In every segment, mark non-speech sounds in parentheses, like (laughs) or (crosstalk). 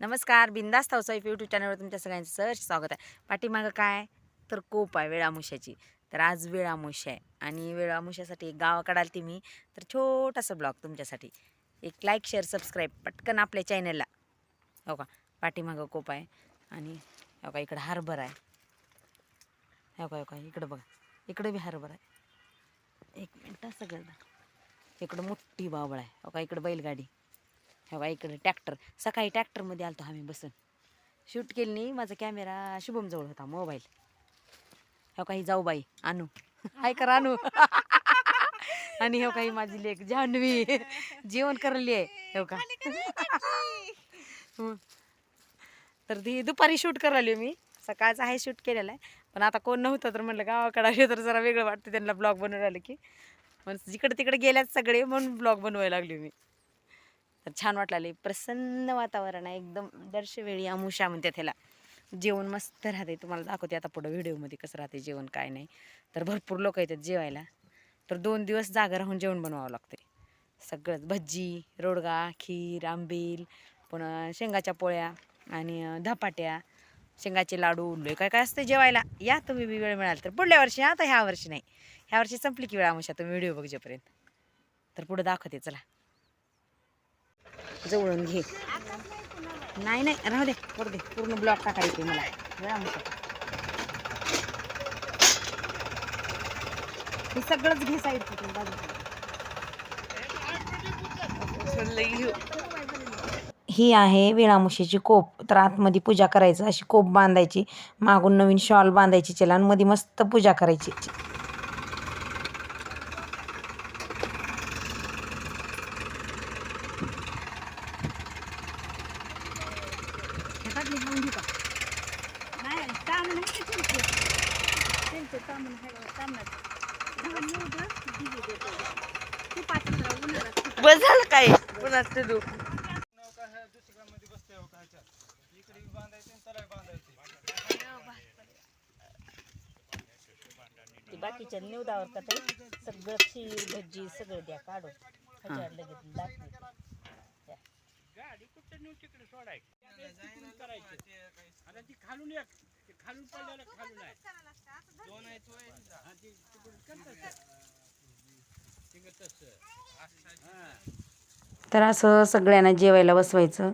नमस्कार बिंदास housewife YouTube चॅनलवर तुमच्या सगळ्यांचं सहर्ष स्वागत आहे. पाठीमागं काय? तर कोप आहे वेळामुशाची. तर आज वेळामुश आहे आणि वेळामुशासाठी एक काढाल ती मी. तर छोटासा ब्लॉग तुमच्यासाठी. एक लाईक शेअर सबस्क्राईब पटकन आपल्या चॅनलला हो का? पाठीमागं कोप आहे आणि हो का इकडं हरभर आहे. हो का हो का इकडं बघा. इकडं बी हरभर आहे. एक मिनटं सगळं इकडं मोठी बावळ आहे. हो का इकडं बैलगाडी. हो का इकडे ट्रॅक्टर. सकाळी ट्रॅक्टरमध्ये आलतो आम्ही बसून. शूट केली नाही माझा कॅमेरा शुभमजवळ होता मोबाईल हो काही जाऊ बाई आणू हाय कर आणू (laughs) आणि हो काही माझी लेक जान्हवी. जेवण करली आहे हो का. (laughs) तर ती दुपारी शूट करायली मी. सकाळचं आहे शूट केलेलं आहे. पण आता कोण नव्हतं तर म्हणलं गावाकडे आले तर जरा वेगळं वाटतं त्यांना ब्लॉग बनवून राहिलं की. पण जिकडे तिकडे गेल्यात सगळे म्हणून ब्लॉग बनवायला लागली मी. तर छान वाटलं प्रसन्न वातावरण आहे. एकदम दर्शवेळी अमुषा म्हणते त्याला जेवण मस्त राहते. तुम्हाला दाखवते आता पुढं व्हिडिओमध्ये कसं राहते जेवण काय नाही. तर भरपूर लोक येतात जेवायला. तर दोन दिवस जागा राहून जेवण बनवावं लागते. सगळंच. भज्जी रोडगा खीर आंबील पुन्हा शेंगाच्या पोळ्या आणि धपाट्या शेंगाचे लाडू लय काय काय असते जेवायला? या तुम्ही बी वेळ मिळाल तर. पुढल्या वर्षी आता ह्या वर्षी नाही. ह्या वर्षी संपली की वेळ अमुषा तुम्ही व्हिडिओ बघजेपर्यंत. तर पुढं दाखवते. चला. जवळून घे. नाही नाही राहू दे करू दे. पूर्ण ब्लॉक टाकायचे मला. हे सगळंच घे साईड कुठून ही आहे वेळामुशीची कोप. तर आतमध्ये पूजा करायचं. अशी कोप बांधायची. मागून नवीन शॉल बांधायची आणि मध्ये मस्त पूजा करायची. बस झालं काय? पुन्हा तू ती बाकीच्या निवडावर का तरी सगळं खीर भजी सगळं द्या काढून. लगेच लागते गाडी कुठं नेऊ तिकडे सोडाय तिकडून करायचं. आता ती खालून एक ते खालून पडल्याला खालून आहे. दोन आहेत होय. हा, ती तिकडून कर तसं. तिकडं तसं. हा. तर असं सगळ्यांना जेवायला बसवायचं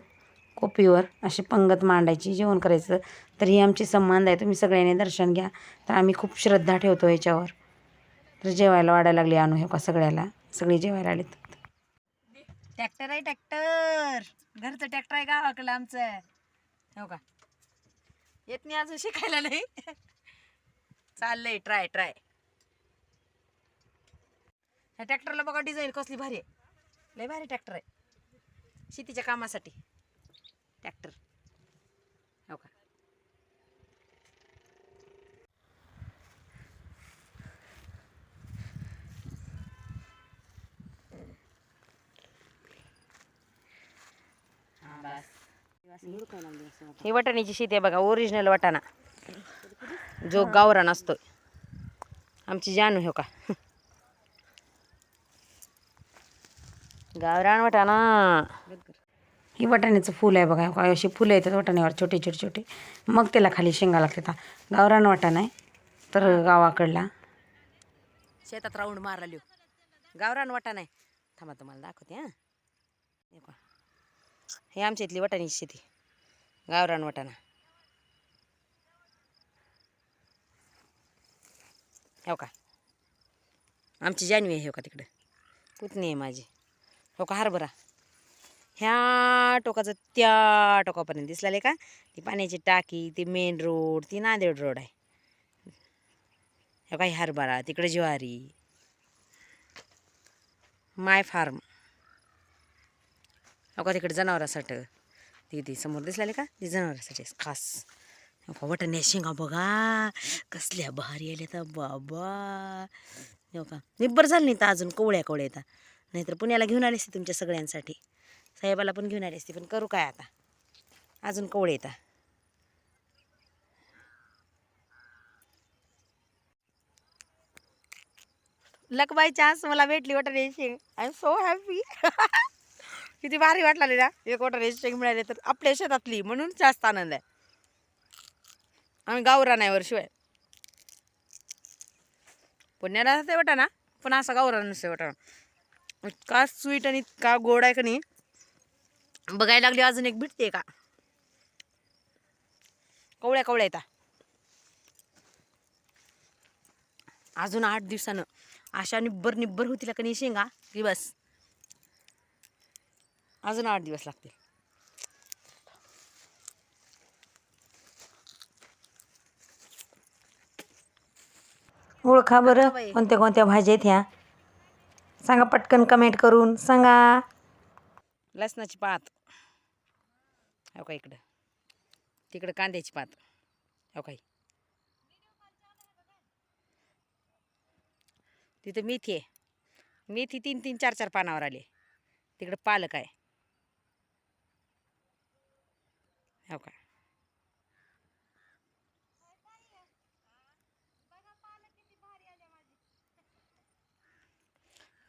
कोपीवर अशी पंगत मांडायची जेवण करायचं. तर ही आमची संबंध आहे. तुम्ही सगळ्यांनी दर्शन घ्या. तर आम्ही खूप श्रद्धा ठेवतो याच्यावर. तर जेवायला वाढायला लागली आणू हे का सगळ्याला? सगळे जेवायला आलेत. ट्रॅक्टर आहे ट्रॅक्टर. घरचं ट्रॅक्टर आहे गावाकडलं आमचं. हो का? येत नाही अजून शिकायला नाही. चाललंय ट्राय ट्राय ह्या ट्रॅक्टरला बघा डिझाईन कसली भारी आहे. लय भारी ट्रॅक्टर आहे. शेतीच्या कामासाठी. ट्रॅक्टर हो का ही वटाण्याची शेती आहे बघा ओरिजिनल वटाणा. जो गावरान असतो आमची जानू हो का? गावरान वाटाणा. ही वाटाण्याचं फुल आहे बघा काय अशी फुलं येतात वाटाण्यावर छोटे छोटे छोटे. मग त्याला खाली शेंगा लागतात. गावरान वाटाणा आहे तर गावाकडला. शेतात राऊंड मारला गावरान वाटाणा आहे. थांबा तुम्हाला दाखवते हां. हे आमच्या इथली वटाणी शेती. गावरान वटाणा. हो का? आमची जानवी आहे हो का तिकडं? पुतणी आहे माझी. हो का? हरभरा. ह्या टोकाचं त्या टोकापर्यंत दिसलेलं आहे का? ती पाण्याची टाकी ती मेन रोड ती नांदेड रोड आहे. हो काही हरभरा तिकडे ज्वारी. माय फार्म हो का तिकडे जनावरासाठी. ती ती समोर दिसलेले का? ती जनावरासाठी. खास. हो का वटण्या शेंगा बघा. कसल्या भारी आल्या तर बाबा. का? निब्बर झालं नाही तर अजून कोवळ्या कोवळ्या येतात. नाहीतर पुण्याला घेऊन आले असते तुमच्या सगळ्यांसाठी. साहेबाला पण घेऊन आले असते पण करू काय आता? अजून कोवळे येतात. लकबाई चान्स मला भेटली वाटत आय एम सो हॅपी किती भारी वाटला ना. एक वाटा रेजिस्ट्रेशन मिळाले तर आपल्या शेतातली म्हणून जास्त आनंद आहे. आम्ही गावरानावर शिवाय पुण्याला ते वाटा ना पण असा गावरान नसते वाटा इतका स्वीट आणि इतका गोड आहे का नाही. बघायला लागली अजून एक भेटते का? कवळ्या कवळ्या येतात अजून आठ दिवसानं. अशा निब्बर निब्बर होतील का नाही शेंगा? की बस. अजून आठ दिवस लागतील. ओळखा बरं कोणत्या कोणत्या भाज्या आहेत ह्या. सांगा पटकन कमेंट करून सांगा. लसणाची पात. हो का इकडं. तिकडं कांद्याची पात. हो. काही तिथं मेथी आहे. मेथी तीन तीन चार चार पानावर आली तिकडं पालक आहे. हो का?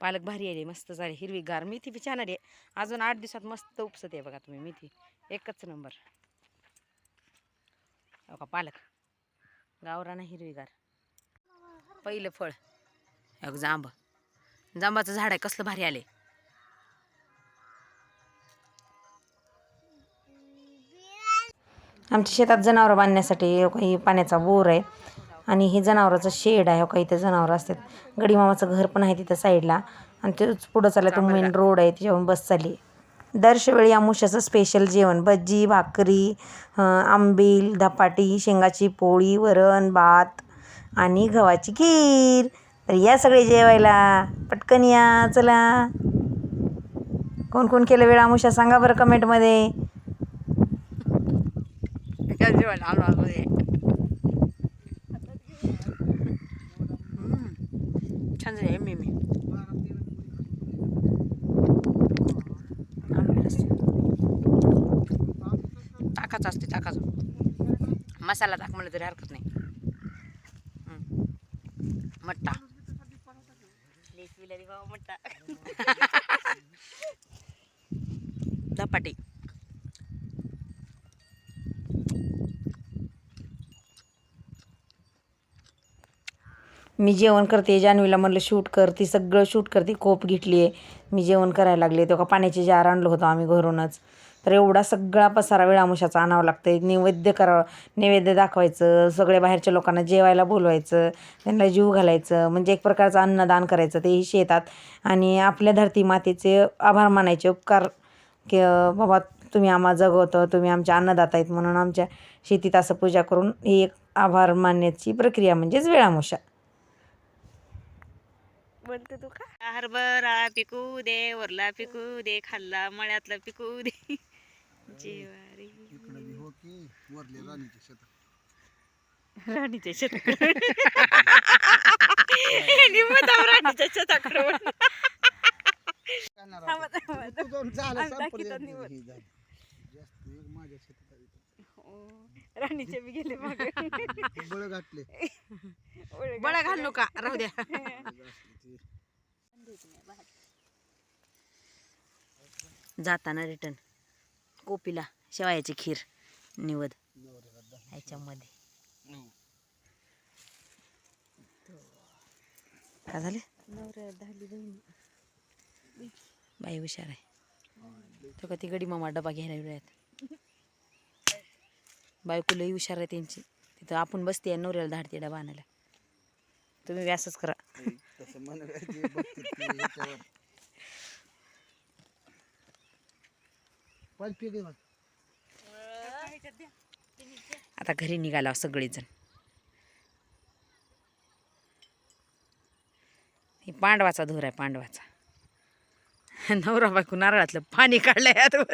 पालक भारी आली मस्त झाली हिरवीगार. मेथी बी छान आली. अजून आठ दिवसात मस्त उपसत आहे बघा तुम्ही मेथी. एकच नंबर. हो का पालक? गावराना हिरवीगार. पहिलं फळ. जांब. जांबाचं झाड आहे कसलं भारी आले. आमच्या शेतात जनावरं बांधण्यासाठी काही पाण्याचा बोर आहे. आणि हे जनावराचं शेड आहे काही इथं जनावरं असतात. गडीमामाचं घर पण आहे तिथं साईडला. आणि तेच पुढं चाललं तो मेन रोड आहे त्याच्यावरून बस चालली दरवेळी आमुष्याचं स्पेशल जेवण. भजी भाकरी आंबील धपाटी शेंगाची पोळी वरण भात आणि गव्हाची खीर. तर या सगळे जेवायला. पटकन या चला. कोण कोण केलं वेळ? आमुषा सांगा बरं कमेंटमध्ये छान झाली एम एम ताकाच असते ताकाच मसाला टाक म्हणलं तरी हरकत नाही. मट्टा मट्टा धपाटे मी जेवण करते जान्हवीला म्हणलं शूट कर ती सगळं शूट करते कोप घेतली आहे. मी जेवण करायला लागले तेव्हा पाण्याचे जार आणलं होतं आम्ही घरूनच. तर एवढा सगळा पसारा वेळामुशाचा आणावं लागतं नैवेद्य करावं नैवेद्य दाखवायचं सगळ्या बाहेरच्या लोकांना जेवायला बोलवायचं त्यांना जीव घालायचं म्हणजे एक प्रकारचं अन्नदान करायचं तेही शेतात. आणि आपल्या धरती मातेचे आभार मानायचे उपकार की बाबा तुम्ही आम्हाला जगवतं तुम्ही आमच्या अन्नदाता आहेत म्हणून आमच्या शेतीत असं पूजा करून ही एक आभार मानण्याची प्रक्रिया म्हणजेच वेळामुशा. बोलतो तू का हरभरा पिकू दे वरला पिकू दे खाल्ला मळ्यातला पिकू दे. जेवारी. हो (laughs) राणीच्या शेतात. राणीच्या शेताकडे दाखवतात निवड. माझ्या शेतात राणीचे बी गेले मागे. बळ घातले बळा घालू का? राहू द्या. जाताना रिटर्न कोपीला शेवायाची खीर निवद. ह्याच्यामध्ये. काय झाले? बाई हुशार आहे. तो का ती गडी मामा डबा घ्यायला वेळात बायको लई हुशार आहे त्यांची. तिथं आपण बसते आणि नवऱ्याला धाडते डबा आणायला तुम्ही व्यासच करा. आता घरी निघाला हो सगळेजण. ही पांडवाचा धोर आहे पांडवाचा. नवरा बायको नारळातलं पाणी काढलंय आतवर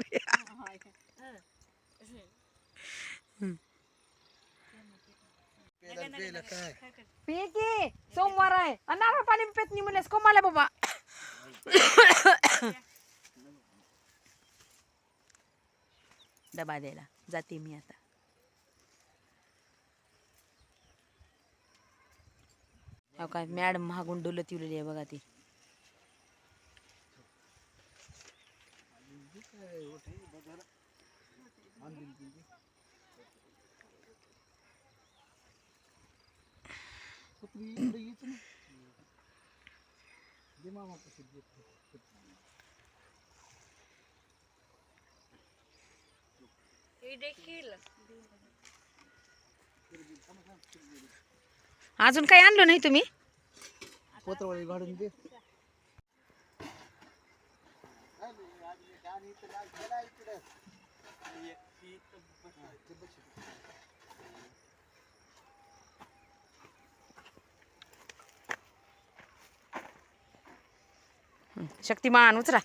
प्यायला काय? पी की सोमवार आहे. आणि नारळ पाणी पेत नाही म्हणलेस कोमाला बाबा? डबा द्यायला. जाते मी आता. अहो काय मॅडम महागून डोलत येवलेली आहे बघा ती. काय होते बघायला छत्री इकडे यायचं ना दे मामा कसं देत अजून काही आणलं नाही तुम्ही? पत्रवाळी काढून दे. शक्तिमान उचरा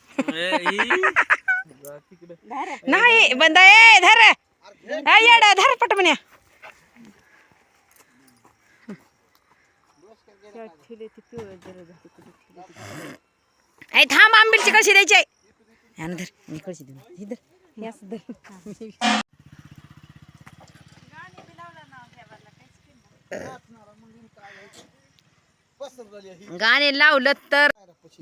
नाही बंद आहे. धर. येडा धर पट म्हण्या ऐ थांब आंबीलची कळशी द्यायची आहे. धर. मी कळशी देऊ धर. धर. गाणे लावलं तर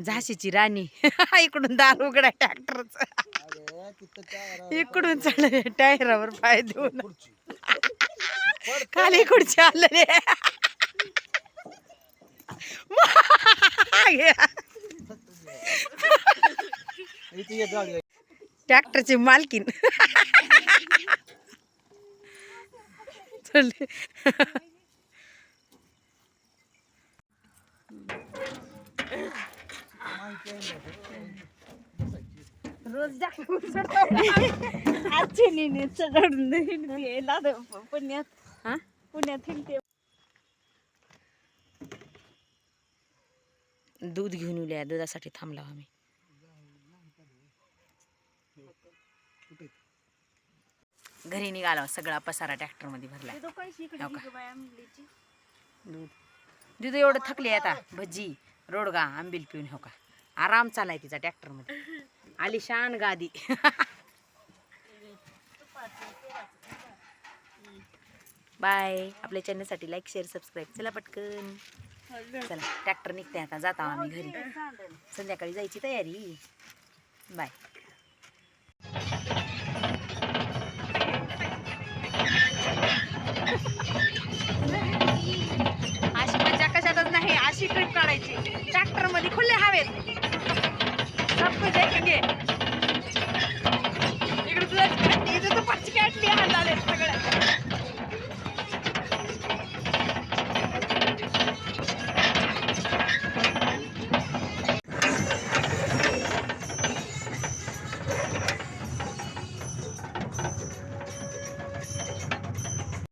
झाशीची राणी. (laughs) इकडून दार उघडा ट्रॅक्टरच. (laughs) इकडून चढले टायरावर पाय देऊन. (laughs) खाली खुर्ची आलं रे. ट्रॅक्टरची मालकीन. चल. रोज आजचे नेने चढून गेला पुण्यात. हा? पुण्यात हिंडते दूध घेऊन येऊया. दुधासाठी थांबलो आम्ही. घरी निघालो. सगळा पसारा ट्रॅक्टरमध्ये भरला. हो? दूध. दूध एवढं थकली आता. भजी रोडगा आंबील पिऊन हो का? आराम चालाय तिचा ट्रॅक्टरमध्ये. आलिशान गादी. बाय. आपल्या चॅनलसाठी लाईक शेअर सबस्क्राईब चला पटकन. चला ट्रॅक्टर निघते आता. जाता आम्ही घरी. संध्याकाळी जायची तयारी. बाय. இங்க